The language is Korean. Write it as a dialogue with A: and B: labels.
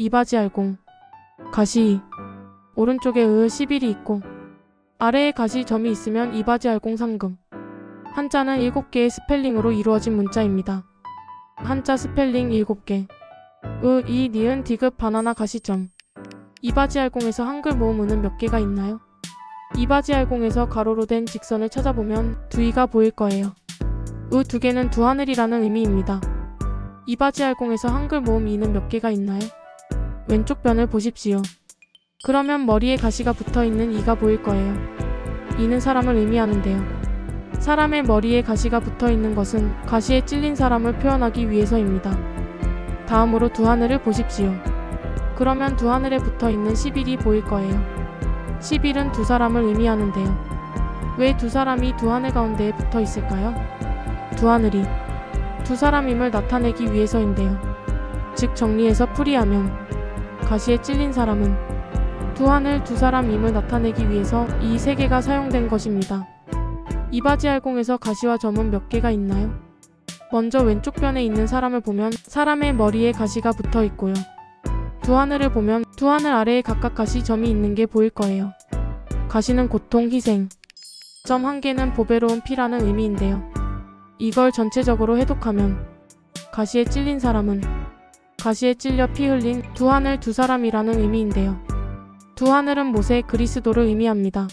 A: 이바지 알공. 가시. 오른쪽에 으 11이 있고 아래에 가시 점이 있으면 이바지 알공 상금. 한자는 7개의 스펠링으로 이루어진 문자입니다. 한자 스펠링 7개. 으, 이, 니은, 디귿, 바나나, 가시점. 이바지 알공에서 한글 모음 으는 몇 개가 있나요? 이바지 알공에서 가로로 된 직선을 찾아보면 두이가 보일 거예요. 으 두 개는 두 하늘이라는 의미입니다. 이바지 알공에서 한글 모음 이는 몇 개가 있나요? 왼쪽 변을 보십시오. 그러면 머리에 가시가 붙어 있는 이가 보일 거예요. 이는 사람을 의미하는데요. 사람의 머리에 가시가 붙어 있는 것은 가시에 찔린 사람을 표현하기 위해서입니다. 다음으로 두 하늘을 보십시오. 그러면 두 하늘에 붙어 있는 11이 보일 거예요. 11은 두 사람을 의미하는데요. 왜 두 사람이 두 하늘 가운데에 붙어 있을까요? 두 하늘이 두 사람임을 나타내기 위해서인데요. 즉 정리해서 풀이하면 가시에 찔린 사람은 두 하늘 두 사람임을 나타내기 위해서 이 세 개가 사용된 것입니다. 이바지 알공에서 가시와 점은 몇 개가 있나요? 먼저 왼쪽 변에 있는 사람을 보면 사람의 머리에 가시가 붙어 있고요. 두 하늘을 보면 두 하늘 아래에 각각 가시 점이 있는 게 보일 거예요. 가시는 고통, 희생. 점 한 개는 보배로운 피라는 의미인데요. 이걸 전체적으로 해독하면 가시에 찔린 사람은 가시에 찔려 피 흘린 두 하늘 두 사람이라는 의미인데요. 두 하늘은 모세 그리스도를 의미합니다.